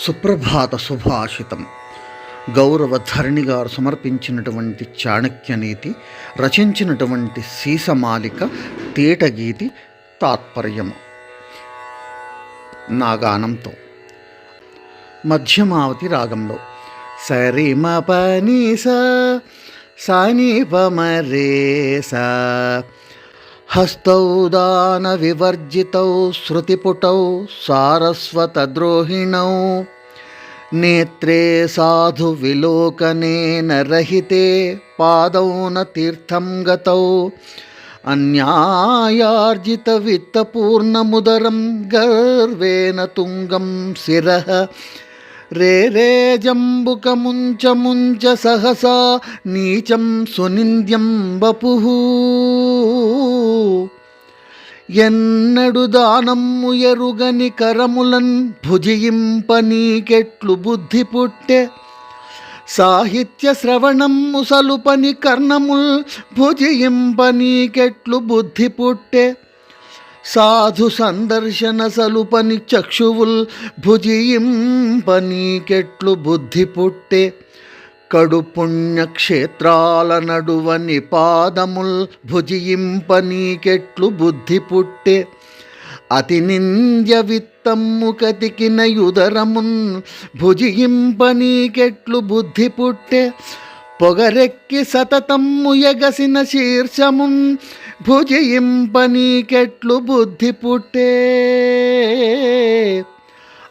సుప్రభాత సుభాషితం. గౌరవ ధరణి గారు సమర్పించినటువంటి చాణక్యనీతి రచించినటువంటి సీసమాలిక తేటగీతి తాత్పర్యము. నా గానంతో మధ్యమావతి రాగంలో. సరిమ పని సాని పమరే సా హస్తౌ దాన వివర్జితౌ శృతిపుటౌ సారస్వతద్రోహిణౌ. నేత్రే సాధు విలోకనేన రహితే పాదౌ న తీర్థం గతౌ అన్యాయార్జిత విత్తపూర్ణముదరం గర్వేణ తుంగం శిర. రే రే జంబుక ముంచ ముంచ సహసా నీచం సునింద్యం వపుః ఎన్నడు దానమ్ము ఎరుగని కరములన్ భుజింప నీకెట్లు బుద్ధి పుట్టె. సాహిత్య శ్రవణమ్ము సలుపని కర్ణముల్ భుజింప నీకెట్లు బుద్ధి పుట్టె. సాధు సందర్శన సలుపని చక్షువుల్ భుజింప నీకెట్లు బుద్ధి పుట్టే. కడు పుణ్యక్షేత్రాల నడువని పాదముల్ భుజింప నీకెట్లు బుద్ధి పుట్టే. అతి నింద్య విత్తమ్ము కతికిన యుదరమున్ భుజింప నీకెట్లు బుద్ధి పుట్టే. పొగరెక్కి సతతమ్ము ఎగసిన శీర్షమున్ భుజింప నీకెట్లు బుద్ధి పుట్టే.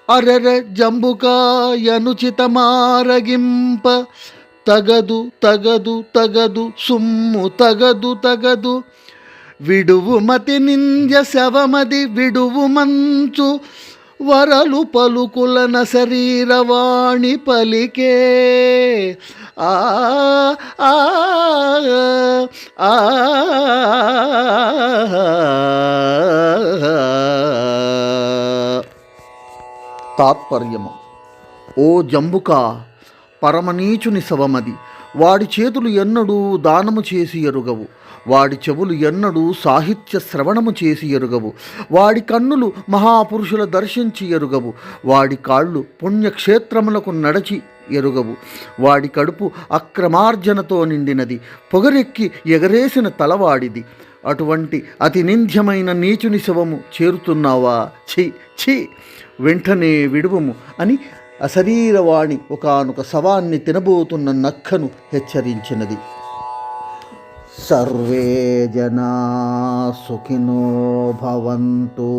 అరర జంబుకాయనుచితమారగింప తగదు తగదు తగదు సుమ్ము తగదు తగదు విడువు మతి నింద్య శవమది విడువు మంచు వరలు పలుకులన శరీరవాణి పలికే ఆ ఆ ఆ తాత్పర్యము. ఓ జంబుక పరమనీచుని శవమది. వాడి చేతులు ఎన్నడూ దానము చేసి ఎరుగవు. వాడి చెవులు ఎన్నడూ సాహిత్య శ్రవణము చేసి ఎరుగవు. వాడి కన్నులు మహాపురుషుల దర్శించి ఎరుగవు. వాడి కాళ్ళు పుణ్యక్షేత్రములకు నడచి ఎరుగవు. వాడి కడుపు అక్రమార్జనతో నిండినది. పొగరెక్కి ఎగరేసిన తలవాడిది. అటువంటి అతి నింద్యమైన నీచుని శవము చేరుతున్నావా? ఛీ ఛీ వెంటనే విడువము అని అశరీరవాణి ఒకనొక శవాన్ని తినబోతున్న నక్కను హెచ్చరించినది. సర్వే జనా సుఖినో భవంతో.